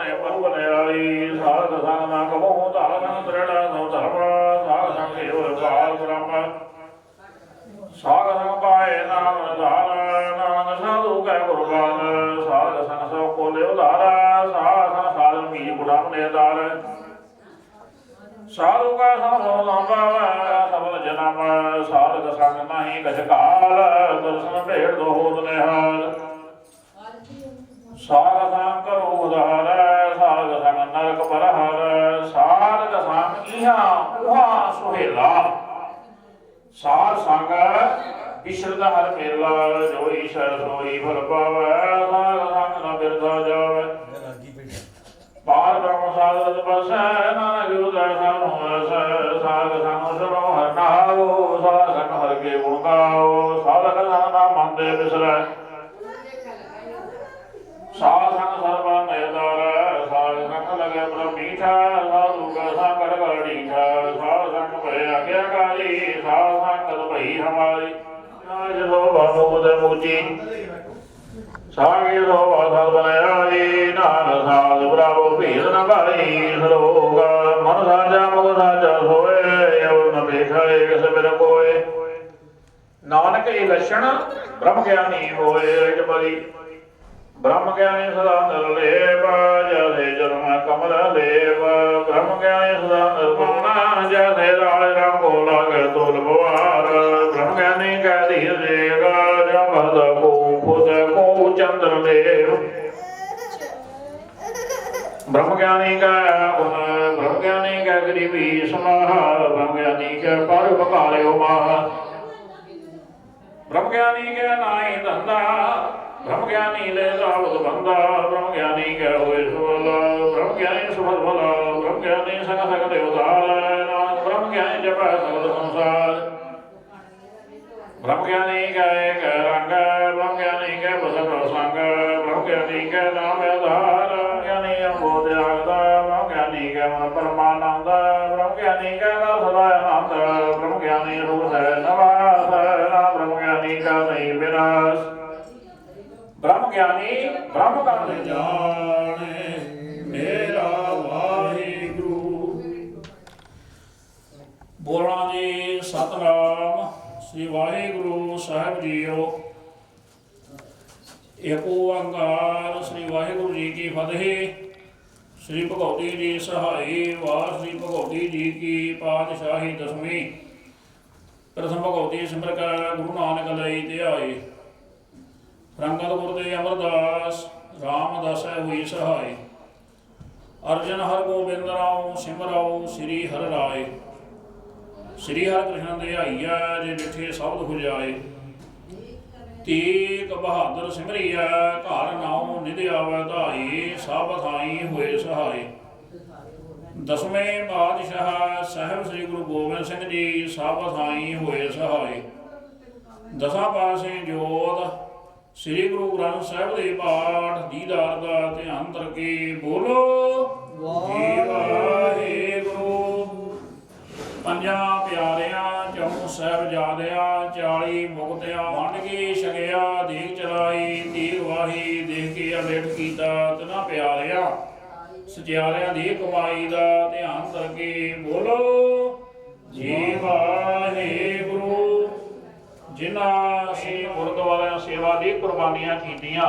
ਨੇ ਪਉ ਲਿਆਈ ਸਾਧ ਸੰਗ ਕਬੋ ਧਾਰਨ ਤ੍ਰਿੜਾ ਸੋ ਧਰਮ, ਸਾਧ ਸੰਗ ਹੋ ਪਾਲ ਬ੍ਰਹਮ। ਸਾਧ ਪਾਏ ਨਾਮ ਧਾਰਨ ਨਾਮ ਸਾਧੂ ਕੈ ਗੁਰਬਾਨ ਸਾਧ ਸੰਗ ਸੋ ਕੋ ਲਿਓ ਧਾਰਾ ਸਾਧ ਸਾਧ ਮੀ ਗੁਣਾਂ ਨੇ ਧਾਰ ਸਾਧੂ ਕਾ ਸੋ ਲਾਂਬਾ ਸਬਲ ਜਨਮ। ਸਾਧ ਸੰਗ ਨਹੀਂ ਕਛ ਕਾਲ, ਦਰਸ਼ਨ ਭੇੜ ਦੋ ਹੋਤ ਨਿਹਾਲ। ਸਾਧ ਸੰਗ ਕਰੋ ਉਦਾਹਰ ਸਾਧ ਸੰਗ ਨਰਕ ਪਰਹਰ ਸਾਧਕ ਸੰਗ ਇਹਾ ਉਹਾ ਸੁਹੇਲਾ। ਸਾਧ ਸੰਗ ਈਸ਼ਰ ਦਾ ਹਰ ਮੇਲਾ ਜੋ ਈਸ਼ਰ ਸੋਈ ਫਲ ਪਾਵੈ ਸਾਧ ਸੰਗ ਨ ਬਿਰਧਾ ਜਾਵੈ। ਪਾਰ ਬ੍ਰਹਮ ਸਾਗਰ ਤਪਸੈ ਨਾਨਕ ਉਦੈ ਸਾਨੂੰ ਅਸੈ ਸਾਗ ਸਾਨੂੰ ਸਰੋ ਹਰ ਨਾਉ ਸਾਗ ਸਾਨੂੰ ਹਰ ਕੇ ਗੁਣ ਗਾਓ ਸਾਧਕ ਨਾਮ ਮਨ ਦੇ ਬਿਸਰੈ। ਸਾਧ ਸੰਗ ਸਰਬਾ ਸਾਧ ਸੰਗ ਲਗੇ ਬ੍ਰਹਮ ਸਾਧੂ ਕਾ ਸੰਗੜ ਗੜੀਠਾ ਸਾਧ ਸੰਗ ਭਏ ਆਗਿਆਕਾਰੀ, ਸਾਧ ਸੰਗ ਭਈ ਹਮਾਰੀ। ਨਾਜ ਲੋ ਬਾਬੂ ਉਦੈ ਮੁਚੀ ਸਾਗੇ ਰੋ ਆਧਾ ਬਨਾਇਆ ਨਾਨ ਸਾਧ ਬਰਾਬੋ ਭੀੜ ਨ ਭਾਈ ਸਰੋਗ ਮਨ ਸਾਜਾ ਮਗ ਸਾਜਾ ਹੋਏ ਅਵ ਨ ਬੇਖਾਏ ਕਿਸ ਬਿਨ ਕੋਏ। ਨਾਨਕ ਇਹ ਲਛਣ ਬ੍ਰਹਮ ਗਿਆਨੀ ਹੋਏ ਜਪਦੀ ਬ੍ਰਹਮ ਗਿਆਨੀ ਸਦਾ ਨਿਰਲੇਪ ਜਲੇ ਜਨਮ ਕਮਲ ਲੇਵ ਬ੍ਰਹਮ ਗਿਆਨੀ ਸਦਾ ਨਿਰਵਾਣਾ ਜਲੇ ਰਾਜ ਰਾਮ ਕੋ ਲਾਗੇ ਤੋਲ ਬਵਾਰ। ਬ੍ਰਹਮ ਗਿਆਨੀ ਕੈ ਧੀਰ ਜੇਗਾ ਜਮਦ ਕੋ ਖੁਦ ਕੋ ਚੰਦਰ ਦੇਵ। ਬ੍ਰਹਮ ਗਿਆਨੀ ਕੈ ਗੁਣ ਬ੍ਰਹਮ ਗਿਆਨੀ ਕੈ ਗਰੀਬੀ ਸਮਾਹ ਬ੍ਰਹਮ ਗਿਆਨੀ ਕੈ ਪਰ ਮਾਹ। ਬ੍ਰਹਮ ਗਿਆਨੀ ਕੈ ਨਾਹੀ ਧੰਦਾ ਬ੍ਰਹਮ ਗਿਆਨੀ ਲੈ ਸਾਬਤ ਬੰਦਾ ਬ੍ਰਹਮ ਗਿਆਨੀ ਕੈ ਹੋਏ ਸੁਭਲ ਬ੍ਰਹਮ ਗਿਆਨੀ ਸੁਭਲ ਭਲਾ ਬ੍ਰਹਮ ਗਿਆਨੀ ਸਗ ਸਗ ਦੇਵਤਾਲ ਨਾਨਕ ਬ੍ਰਹਮ ਗਿਆਨੀ ਜਪੈ ਸਗਲ ਸੰਸਾਰ। ਬ੍ਰਹਮ ਗਿਆਨੀ ਕੈ ਕੈ ਰੰਗ ਬ੍ਰਹਮ ਗਿਆਨੀ ਕੈ ਬਸਨ ਸੰਗ ਬ੍ਰਹਮ ਗਿਆਨੀ ਕੈ ਨਾਮ ਆਧਾਰ, ਗਿਆਨੀ ਅੰਬੋਧ ਆਗਦਾ ਬ੍ਰਹਮ ਗਿਆਨੀ ਕੈ ਮਨ ਪਰਮਾਨੰਦ ਬ੍ਰਹਮ ਗਿਆਨੀ ਕੈ ਦਾ ਸਦਾ ਆਨੰਦ ਬ੍ਰਹਮ ਗਿਆਨੀ ਰੂਪ ਹੈ ਨਵਾਸ ਬ੍ਰਹਮ ਗਿਆਨੀ ਕਾ ਨਹੀਂ ਵਿਨਾਸ਼। ਬ੍ਰਹਮ ਗਿਆਨੀ, ਬ੍ਰਹਮ ਕਾ ਨਹੀਂ ਜਾਣੇ ਮੇਰਾ ਵਾਹਿਗੁਰੂ। ਬੋਲਣਾ ਜੀ, ਸਤਨਾਮ, ਸ੍ਰੀ ਵਾਹਿਗੁਰੂ ਸਾਹਿਬ ਜੀਓ। ਏਕ ਓੰਕਾਰ ਸ੍ਰੀ ਵਾਹਿਗੁਰੂ ਜੀ ਕੀ ਫਤਿਹ। ਸ੍ਰੀ ਭਗਉਤੀ ਜੀ ਸਹਾਈ ਵਾਰ ਸ੍ਰੀ ਭਗਉਤੀ ਜੀ ਕੀ ਪਾਤਸ਼ਾਹੀ ਦਸਵੀਂ। ਪ੍ਰਥਮ ਭਗਉਤੀ ਸਿਮਰ ਕਰ, ਗੁਰੂ ਨਾਨਕ ਲਈ ਧਿਆਏ। ਰੰਗਤ ਗੁਰ ਦੇ ਅਮਰਦਾਸ ਰਾਮਦਾਸੈ ਹੋਈ ਸਹਾਈ। ਅਰਜਨ ਹਰ ਗੋਬਿੰਦ ਰਾਉ ਸਿਮਰਾਉ ਸ੍ਰੀ ਹਰਿ ਰਾਏ। ਸ੍ਰੀ ਹਰਿ ਕ੍ਰਿਸ਼ਨ ਦੇ ਆਈਆ ਜੇ ਡਿਠੇ ਸਬਦ ਖੁਜਾਏ ਤੀਕ ਬਹਾਦਰ ਸਿਮਰਿਆ ਘਰ ਨਾਉ ਨਿਧਿਆ ਵਧਾਈ ਸਭ ਥਾਈ ਹੋਏ ਸਹਾਈ। ਦਸਵੇਂ ਬਾਦਸ਼ਾਹ ਸਾਹਿਬ ਸ੍ਰੀ ਗੁਰੂ ਗੋਬਿੰਦ ਸਿੰਘ ਜੀ, ਸਭ ਥਾਈ ਹੋਏ ਸਹਾਈ। ਦਸਾਂ ਪਾਸੇ ਜੋਤ ਸ੍ਰੀ ਗੁਰੂ ਗ੍ਰੰਥ ਸਾਹਿਬ ਦੇ ਪਾਠ ਦੀਦਾਰ ਦਾ ਧਿਆਨ ਕਰਕੇ ਬੋਲੋ। ਜੀ ਵਾਹਿਗੁਰੂ। ਪੰਜਾਂ ਪਿਆਰਿਆਂ, ਚੌਂ ਸਾਹਿਬਜ਼ਾਦਿਆਂ 40 ਮੁਕਤਿਆਂ ਵੰਡ ਕੇ ਛਕਿਆ ਦੇਖ ਚਲਾਈ, ਤੀਰ ਵਾਹੀ ਦੇਖ ਕੇ ਅਲੇਟ ਕੀਤਾ ਤਨਾ ਪਿਆਰਿਆਂ। ਸਚਿਆਰਿਆਂ ਦੀ ਕਮਾਈ ਦਾ ਧਿਆਨ ਕਰਕੇ ਬੋਲੋ। ਸੇਵਾ ਦੀ ਕੁਰਬਾਨੀਆਂ ਕੀਤੀਆਂ।